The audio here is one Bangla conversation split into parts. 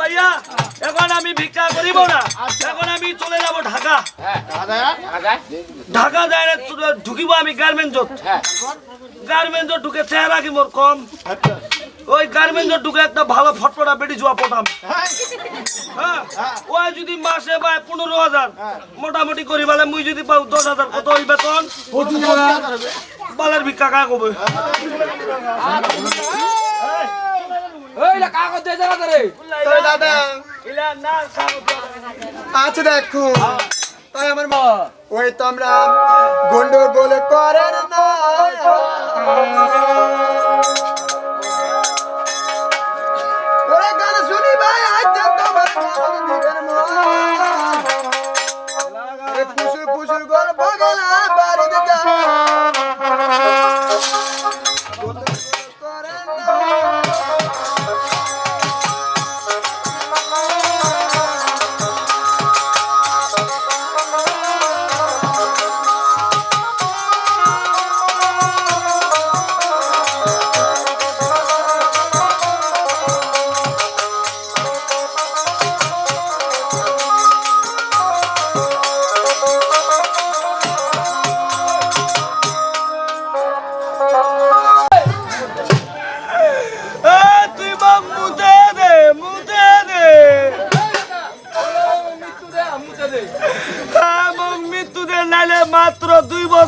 ভাইয়া এখন আমি ভিক্ষা করিব না। এখন আমি চলে যাব ঢাকা। ঢাকা যায় ঢুকিব আমি গার্মেন্টসত ঢুকে চেহারা কি মোর কম? ওই ঢুকে একটা ভালো ফটফটা বেটি জোয়া পটাম হ্যাঁ ওই যদি মাসে পায় পনেরো হাজার। মোটামুটি করি বলে মুই যদি পাও দশ হাজার কত হইবে বেতন বালের ভিক্ষা কা কবে? তো আছে দেখো। তাই আমার মা। ওই তোমরা গন্ডগোল করেন না ওরে গান শুনি ভাই, আজ তোমার দিবেন মা।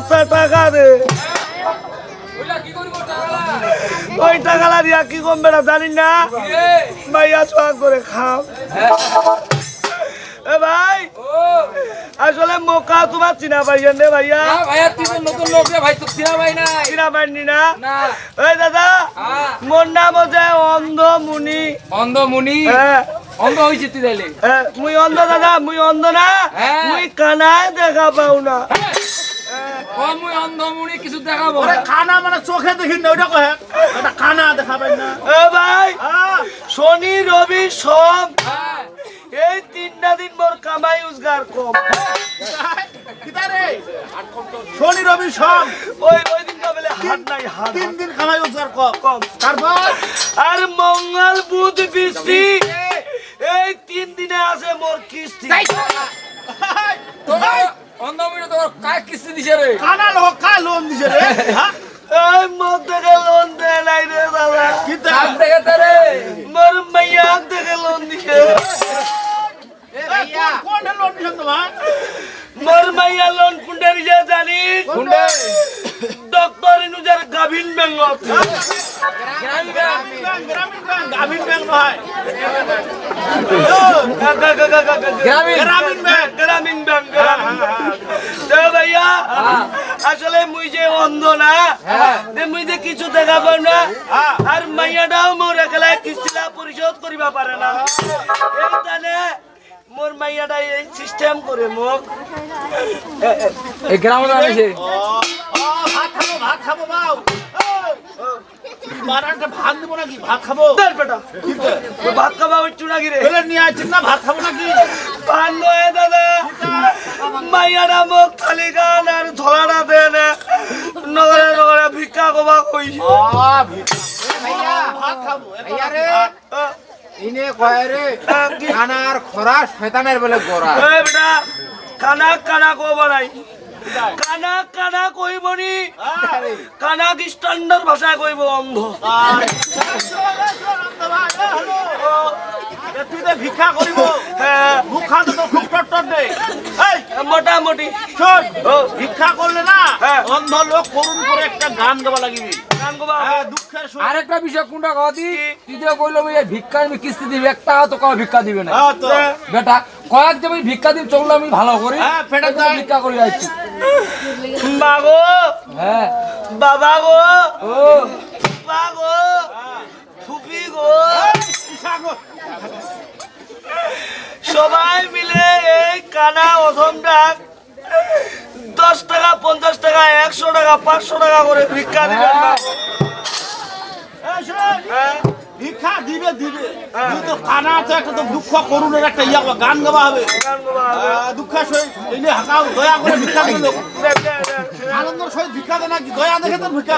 বস্তা টাকা কি ওই টাকালা দিয়া কি কম বেড়া জানি না? ভাইয়া ছোয়া করে খাও। এ ভাই আসলে মোকা তোমার চিনা পাইছেন রে ভাইয়া? ভাইয়া তুই নতুন লোক রে ভাই তো চিনা পাইনি না এই দাদা হ্যাঁ। মোর নাম হচ্ছে অন্ধ মুনি অন্ধ মুনি হ্যাঁ। অন্ধ হইছে তুই তাইলে? হ্যাঁ, মুই অন্ধ দাদা মুই অন্ধ না। হ্যাঁ। মুই কানায় দেখা পাও না। ও মুই অন্ধ মুনি কিছু দেখাবো ওরে খানা মানে চোখে দেখি না ওইটা কহে। এটা খানা দেখাবেন না। এ ভাই শনি রবি সোম হ্যাঁ। এই তিনটা দিন মোর কামাই রোজগার কম। শনি রবি সব ওই ওই দিনটা বলে হাট নাই হাট তিন দিন খামাই রোজগার কম। কম। তারপর? আর মঙ্গল বুধ বৃষ্টি এই তিন দিনে আছে মোর কিস্তি। তোরা অন্ধ মুনি তোর কায় কিস্তি দিছে রে? খানা লোক কায় লোন দিছে রে? হ্যাঁ? এই মোর থেকে লোন দেয় নাই রে দাদা। কিতা কাক দেখে তারে মোর মাইয়া থেকে লোন দিছে। লোন তোমার? মোর মাইয়া লোন কুন্ডে দিছে জানি। কুন্ডে ডক্টর ইনুজার গাভিন গ্রামীণ ব্যাংক, গ্রামীণ ব্যাংক, নয় গ্রামীণ ব্যাংক গ্রামীণ ব্যাংক গ্রামীণ ব্যাংক। তো ভাইয়া আসলে মুই যে অন্ধ না হ্যাঁ। মুই যে কিছু দেখা পাই না হ্যাঁ। আর মাইয়াটাও মোর একলা কিস্তিটা পরিশোধ করিবা পারে না। এই তানে মোর মাইয়াটা এই সিস্টেম করে মোক এই গ্রামে জানিছে ও, ভাত খাব ভাত খাব বাউ। ভাত দেবো নাকি? ভাত খাব? বেটা। ভাত খাবা হচ্ছু নাকি রে? বলে নিয়ে আসছেন না? ভাত খাব নাকি? পান নয় দাদা। মাইয়াটা মোক খালি গান আর ধলাটা দে না। নগরে নগরে ভিক্ষা কবা কইছে। ও, ভাত খাব রে। ভাত। ইনে কয় রে কি- কানার খরা শয়তানের বলে গোড়া। কানা কানা কব নাই কানা কানা কইব নি? আরে, কানা কি স্ট্যান্ডার্ড ভাষায় কইব অন্ধ। আরে। ও, এ তুই তো ভিক্ষা করিব হ্যাঁ, মুখ খাতে তো খুব টট্টর দে। মোটামুটি শোন ভিক্ষা করলে না হ্যাঁ। অন্ধ লোক করুন করে একটা গান গাওয়া লাগিবি। গান কবা হ্যাঁ, আরেকটা বিষয় কোনটা কথা তুই তো কইলো ভাই ভিক্ষা কিস্তি দিবি একটা তো কাউ ভিক্ষা দিবে না। বেটা কয়েক যে আমি ভিক্ষা দিন চললে আমি ভালো করি। হ্যাঁ, ভিক্ষা করি যাচ্ছি। মা গো। হ্যাঁ। বাবা গো। ও। মা গো। ফুপি গো। সবাই মিলে এই কানা অধম ডাক দশ টাকা পঞ্চাশ টাকা একশো টাকা পাঁচশো টাকা করে ভিক্ষা দিবেন হ্যাঁ। ভিক্ষা দিবে দিবে তো কানা তো একটা তো দুঃখ করুণের একটা ইয়া গান গাওয়া হবে দুঃখ সহিত হাঁকাও দয়া করে ভিক্ষা দিল। আনন্দের সহিত ভিক্ষা দেয় নাকি দয়া দেখে তো ভিক্ষা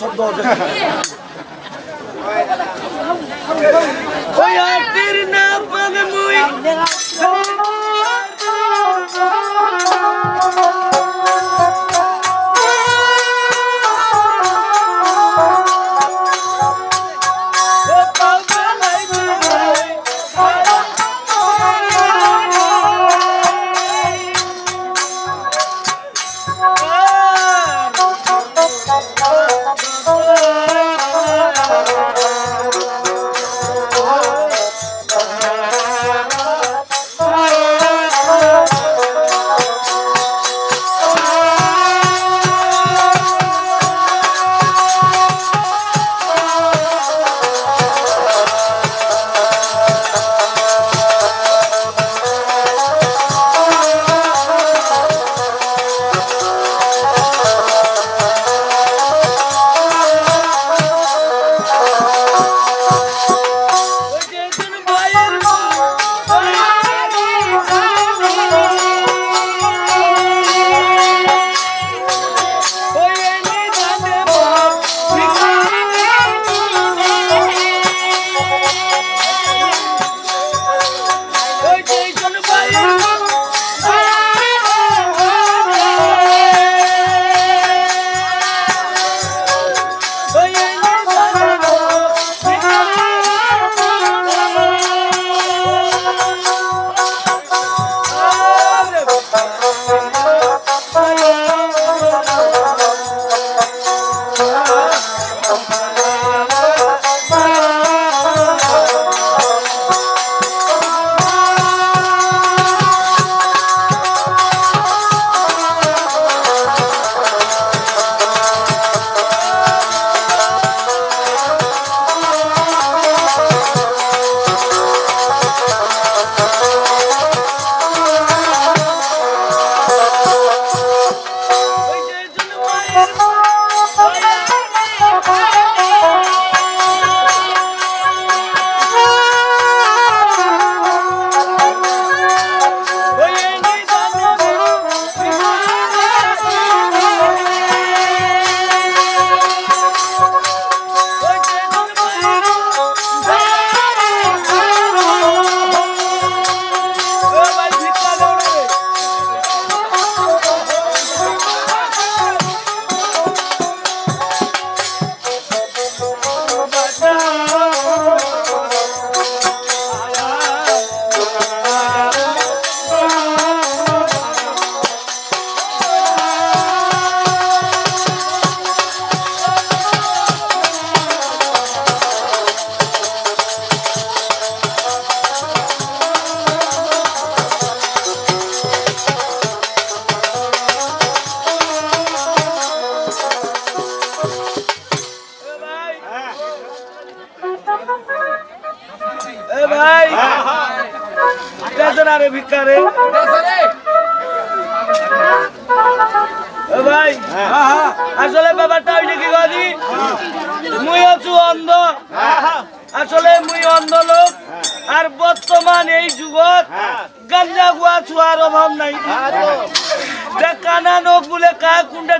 শব্দ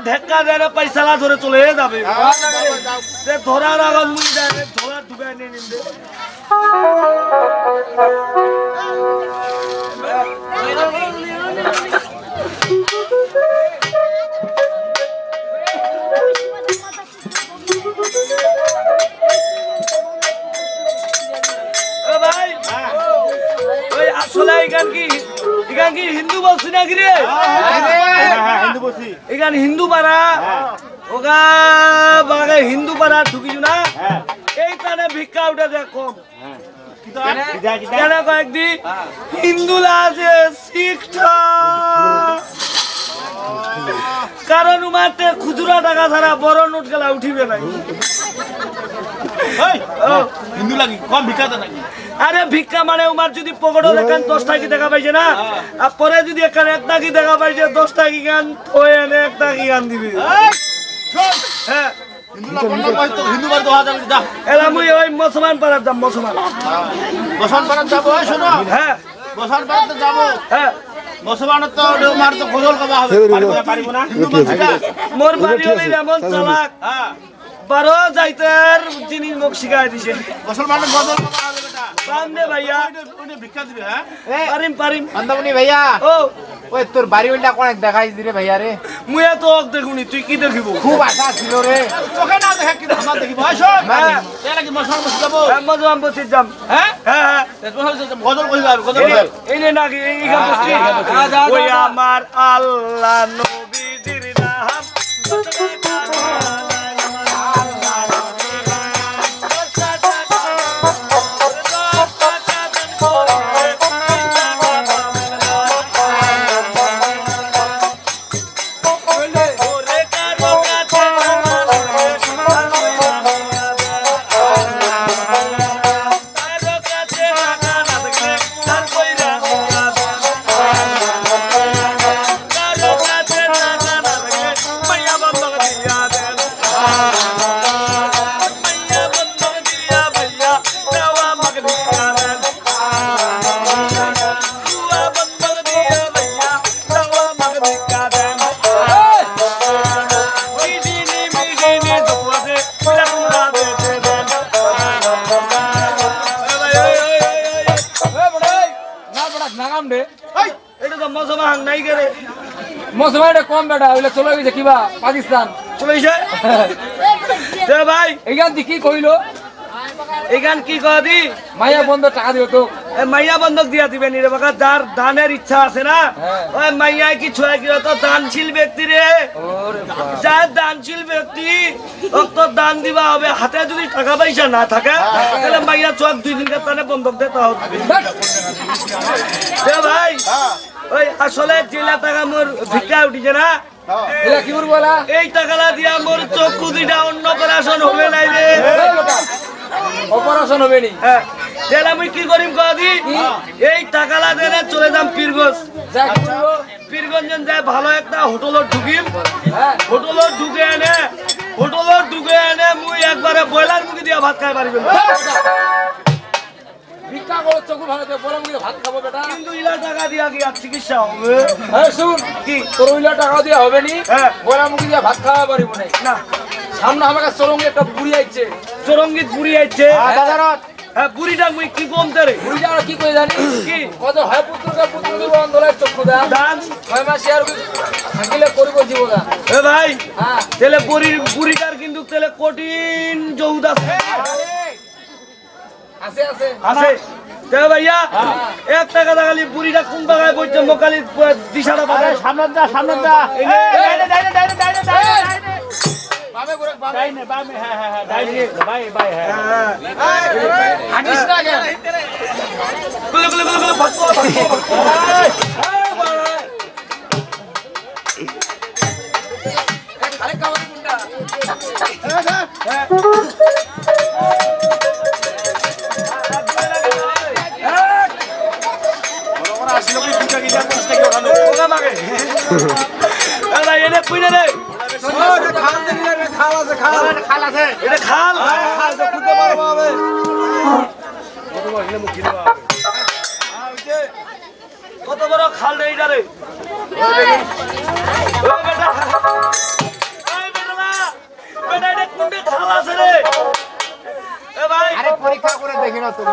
ঢেকা দেয় পয়সালা ধরে চলে যাবে। যে ধরার আগত মুই ডাইরেক্ট ধরা নিয়ে নিন্দে। আসলে এখান কি? এখান কি হিন্দু বলছি নাকি রে? হিন্দু বলছি এখান হিন্দু পাড়া। ওগা বাগে হিন্দু পাড়া ঢুকিছ না? এই তানে ভিক্ষা উঠে দেখ কম। কেন? কয়েকদি হিন্দু আছে শিখটা কারণ উমাতে খুচরা টাকা ছাড়া বড় নোট গেলা উঠিবে নাই। হিন্দু লাগি কম ভিক্ষাতে নাকি? আরে ভিক্ষা মানে উমার যদি পকেটও দেখান দশ টাকি দেখা পাইছে না আর পরে যদি এখানে এক টাকি দেখা পাইছে দশ টাকি গান ওই এনে এক টাকি গান দিবি। হ্যাঁ। তো হওয়া যাবে মুসলমান দাম মুসলমান পাড়াতে যাব। হ্যাঁ। হ্যাঁ মার তো গজল গাওয়া হবে পারিব না, পারিব না। মোর বাড়ি হলে যেমন চালাক। হ্যাঁ বারো যাইতের জিনিস মোক শিখাই দিছে। মুসলমানের গজল ভাইয়া। ওইটা ভিক্ষা দিবে হ্যাঁ? পারিম পারিম। ভাইয়া। ও। ওই তোর বাড়ি ওইটা অনেক দেখাইছি রে ভাইয়া রে। এত অক দেখুনি তুই কি দেখিব খুব আশা ছিল রে। চোখে না দেখে কিন্তু আমার দেখিব শোন হ্যাঁ। বসে যাব। হ্যাঁ মজা আম বসে যাম। হ্যাঁ? হ্যাঁ হ্যাঁ। গজল কইবে আর গজল এই- নে নাকি এই গান বসছি ওই আমার আল্লাহ নবীজির নাম। মাহাং নাই মুসলমানটা কম বেটা ওইলে চলে গেছে কিবা পাকিস্তান। চলেছে দে ভাই। এইখান কি কইলো? এই গান কি কয় দি? মাইয়া বন্ধ টাকা দিও তো। এ মাইয়া বন্ধক দিয়া দিবেন রে বাকা যার দানের ইচ্ছা আছে না হ্যাঁ। ওই মাইয়া কি ছয় কি তো দানশীল ব্যক্তি রে? যার দানশীল ব্যক্তি ওক তো দান দিবা হবে। হাতে যদি টাকা পয়সা না থাকে তাহলে মাইয়া চোখ দুই দিন তানে বন্ধক দিতে হবে। দে ভাই। ওই আসলে জেলা টাকা মোর ভিক্ষা উঠিছে না। এই টাকাটা দিয়া মোর চক্ষু দুইটা অন্য অপারেশন হবে নাই রে। অপারেশন হবে নি। হ্যাঁ। তাহলে আমি কি করিম কদি এই টাকালা দেনে চলে যাম পীরগঞ্জ। কি যায় ভালো একটা হোটেলত ঢুকিম। হ্যাঁ। হোটেলত ঢুকে এনে হোটেলত ঢুকে এনে মুই একবারে ব্রয়লার মুখে দিয়া ভাত খাই পারিবেন। ভিক্ষা করো চকুর ভালো বললাম কি ভাত খাব বেটা। কিন্তু ইলা টাকা দিয়া কি আর চিকিৎসা হবে? হ্যাঁ শুন কি? তোর ওইলা টাকা দিয়ে হবে নি? হ্যাঁ। বলা মুখি ভাত খাওয়া পারিব না। না। সামনে আমার কাছে চলঙ্গি একটা বুড়ি আইছে। চরঙ্গিত বুড়ি আইছে? হ্যাঁ বুড়িটা মুই কি বুড়িটা কি করে জানি? কি? কত হয় পুত্র দিব চক্ষু দান। দান? ছয় মাস আর থাকিলে করিব এ ভাই হ্যাঁ। তেলে বুড়ির বুড়িটার কিন্তু তেলে কঠিন যৌদ আছে। আছে আছে। আছে। দেখ ভাইয়া এক টাকা দেখালি বুড়িটা কোন জায়গায় বইছে? মোকালি দিশাটা বাজায় সামনে যা সামনে যা এই, ডাইনে ডাইনে এ ভাই, এনে কুইনে রে। খাল আছে এটা খাল। কত বড় খাল এটা আছে রে? পরীক্ষা করে দেখি না তোর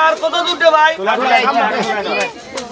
আর কত দূর ভাই?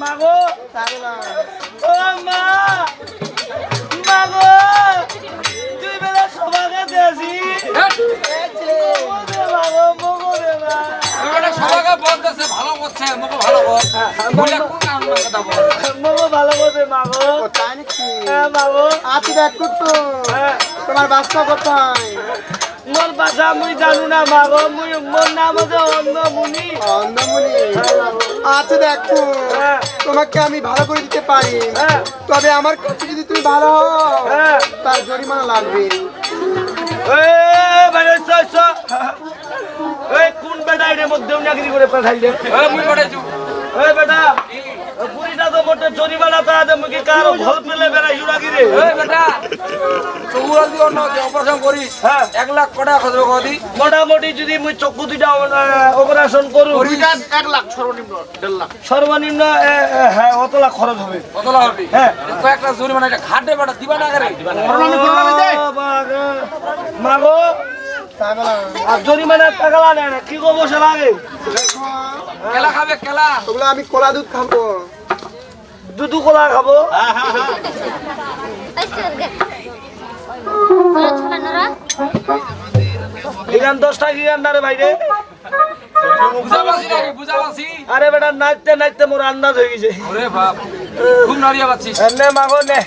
মাগো ও মা মাগো তুই বেলা সবাকে দেছি মাগো মগো রে মা এবারে বলতেছে ভালো করছে মুখে ভালো কর। বলে কোন নাম কথা বল? মগো ভালো করবে মাগো তাই নাকি? হ্যাঁ মাগো দেখ তো হ্যাঁ। তোমার বাচ্চা কোথায়? মোর ভাষা মুই জানু না মাগো মুই মোর নাম হচ্ছে অন্নমুনি অন্ধমুনি। আচ্ছা দেখো হ্যাঁ। তোমাকে আমি ভালো করে দিতে পারি। হ্যাঁ। তবে আমার কাছে যদি তুমি ভালো হও হ্যাঁ। তার জরিমানা লাগবে। এই কোন বেটা এর মধ্যে করে পাঠাইলে? মুই পাঠাইছু। এই বেটা। পুরিটা তো মোটে জরিমানা তা দে মুই কি? কারও ভল পেলে এই বেটা চকুরা দিও না অপারেশন করিস হ্যাঁ। এক লাখ কটা খরচ কদি মোটামুটি যদি মুই চক্ষু দুইটা অপারেশন করু এক লাখ সর্বনিম্ন দেড় লাখ। সর্বনিম্ন হ্যাঁ অত লাখ খরচ হবে। কত লাখ হবে। হ্যাঁ। কয়েকটা জরিমানা একটা ঘাটে বেটা দিবা না করে মাগো আর জরিমানার টাকা লাগে না কি করব সে লাগে? কেলা খাবে কেলা? ওগুলো আমি কলা দুধ খাব। দুধু কলা খাব? হ্যাঁ হ্যাঁ হ্যাঁ। এখান দশটা কি না রে আরে বেটা নাচতে নাচতে মোর আন্দাজ হয়ে গেছে। খুব নাড়িয়া পাচ্ছিস। নে মাগো নে।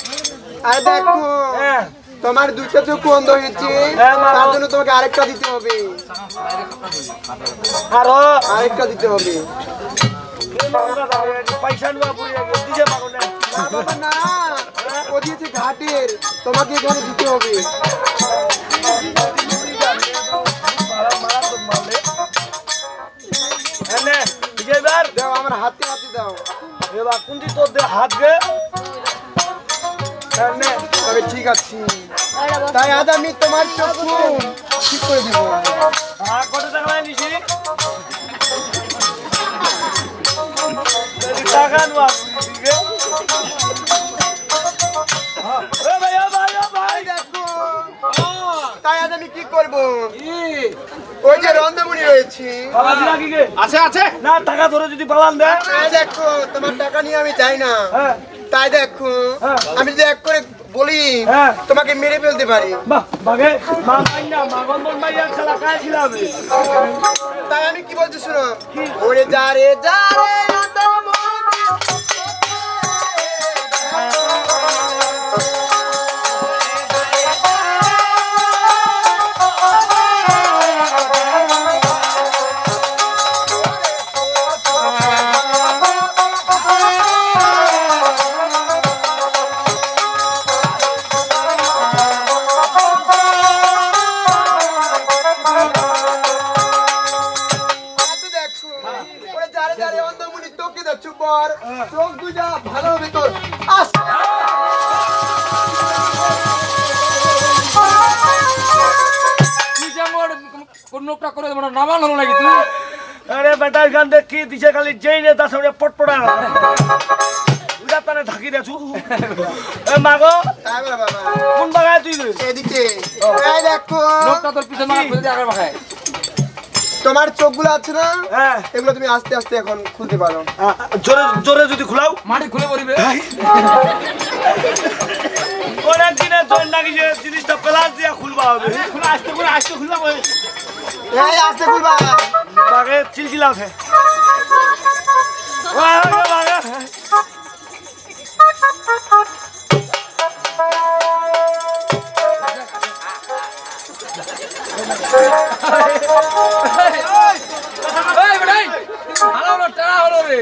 আর দেখো। হ্যাঁ। তোমার দুইটা চোখ বন্ধ হয়েছে। হ্যাঁ। তার জন্য তোমাকে আরেকটা দিতে হবে। আরও। আরেকটা দিতে হবে। নে। ও দিয়েছে ঘাটের। তোমাকে এখানে দিতে হবে। দাও আমার হাতে হাতে দাও। এবার কোনটি তোর হাত গে তবে ঠিক আছে। তাই আজ আমি তোমার চক্ষু ঠিক করে দিব। কত টাকা নিছি ভাই তাই আজ আমি কি করব? ওই যে রন্ধমুনি রয়েছে। আছে আছে। না টাকা ধরে যদি পালান দে তাই দেখো তোমার টাকা নিয়ে আমি যাই না। হ্যাঁ। তাই দেখো হ্যাঁ। আমি যদি এক করে বলি হ্যাঁ। তোমাকে মেরে ফেলতে পারি। তাই আমি কি বলছি শুনো? ওরে যা রে যা রে কোনটা করে মানে নামান হলো নাকি তুই? আরে বেটার গান দেখ কি দিছে খালি যেই নে তার সামনে পটপড়া উড়া তানে ঢাকি দেছু এ মাগো তাই বলে বাবা কোন বাগায় তুই? এদিকে। এই দেখো। লোকটা তোর পিছনে মারা ফেলে আগে তোমার চোখগুলো আছে না? হ্যাঁ। এগুলো তুমি আস্তে আস্তে এখন খুলতে পারো। জোরে জোরে যদি খুলাও। মাটি খুলে পড়িবে অনেক দিনের জন্য নাকি যে জিনিসটা প্লাস দিয়া খুলবা হবে। খুলে আসতে করে আসতে খুলবা এই আস্তে খুলবা বাগে চিলচিলা আছে। বাগে এই।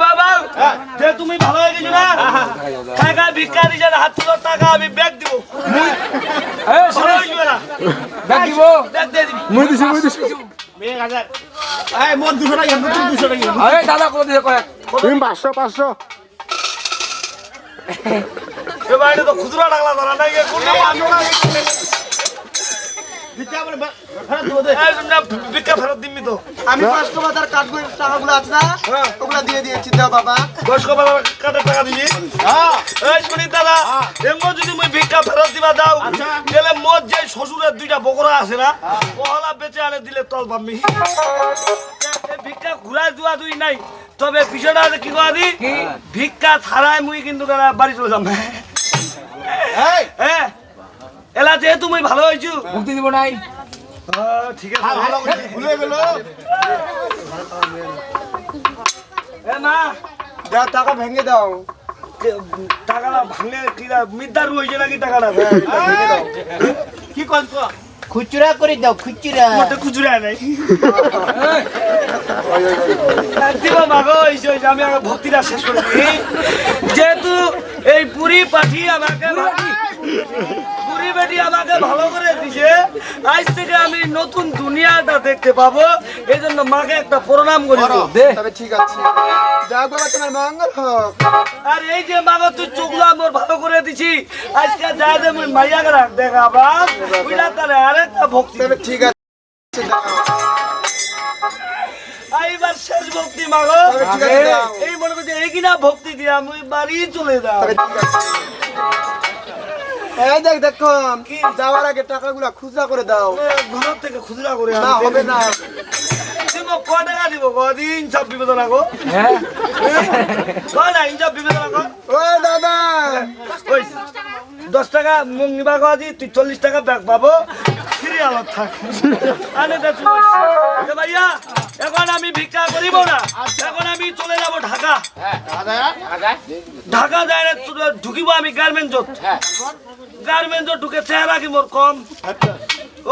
বাবা, যে তুমি ভালো হয়ে গেছো না টাকা ভিক্ষা দিছে হাত তুলো টাকা আমি ব্যাগ দিব ব্যাগ দিব ব্যাগ দিয়ে দিবি মেয়ে হাজার এই মোর দুশো টাকা নতুন দুশো টাকা এই দাদা করে দিয়ে কয়েক তুমি পাঁচশো পাঁচশো এ ভাই, এটা তো খুচরা টাকা ধরা নাই ভিক্ষা বলে ফেরত দেবো দে। এই না, ভিক্ষা ফেরত দিবি তো। আমি টাকাগুলো আছে না? হ্যাঁ। ওগুলো দিয়ে দিয়েছি দাও বাবা। দশ কবার কাটে টাকা দিবি? হ্যাঁ। এই শুনি দাদা এমন যদি মুই ভিক্ষা ফেরত দিবা দাও আচ্ছা। মোর যে শ্বশুরের দুইটা বকরা আছে না ওহলা বেঁচে আনে দিলে তল পাবি ভিক্ষা ঘুরাই দেওয়া দুই নাই তবে বিষয়টা কি করি কি? ভিক্ষা ছাড়াই মুই কিন্তু কেন বাড়ি চলে যাম। এই! হ্যাঁ। এলা যেহেতু মুই ভালো হয়েছু মুক্তি দিব নাই। হ্যাঁ, ঠিক আছে। হ্যাঁ, ভালো ভুলে গেল। এ না যা টাকা ভেঙে দাও। টাকাটা ভাঙে কিরা মিদ্দার হয়েছে নাকি টাকাটা? কি করছ খুচরা করে দাও খুচরা। মোটে খুচরা নাই। আমি আমার ভক্তিটা শেষ করে যেহেতু এই পুরি পাঠি আমাকে বেটি আমাকে ভালো করে দিছে। আজ থেকে আমি নতুন দুনিয়াটা দেখতে পাবো। এই জন্য মাকে একটা প্রণাম করি। তবে ঠিক আছে। যাক বাবা তোমার মঙ্গল হোক। আর এই যে মাগো তুই ভালো করে দিছি। আজকে যা যে মুই মাইয়াকে রাখ দেখাবা। ওইটা তাহলে আরেকটা ভক্তি। তবে ঠিক আছে। এইবার শেষ ভক্তি মাগো। এই মনে করছে এই কিনা ভক্তি দিয়া মুই বাড়ি চলে যাও। আছে। এই দেখ দেখো যাওয়ার আগে টাকাগুলো খুচরা করে দাও। ঘর থেকে খুচরা করে না হবে না। ক টাকা দিব সব বিবেচনা হ্যাঁ। না বিবেচনা ও দাদা। দশ টাকা মুখ নিবা কো তুই চল্লিশ টাকা ব্যাগ পাবো। ফ্রি আলাদ থাক। ভাইয়া। এখন আমি ভিক্ষা করিব না। এখন আমি চলে যাব ঢাকা। ঢাকা যায় ঢুকিব আমি গার্মেন্টসত। গার্মেন্টসত ঢুকে চেহারা কি মোর কম?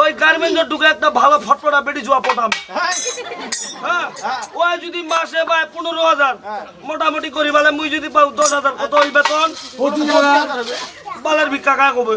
ওই গার্মেন্টসত ঢুকে একটা ভালো ফটফটা বেটি জোয়া পটাম। হ্যাঁ। ওই যদি মাসে পায় পনেরো হাজার। মোটামুটি করি বলে মুই যদি পাও দশ হাজার কত হইবে বেতন বালের ভিক্ষা কাকা কবে?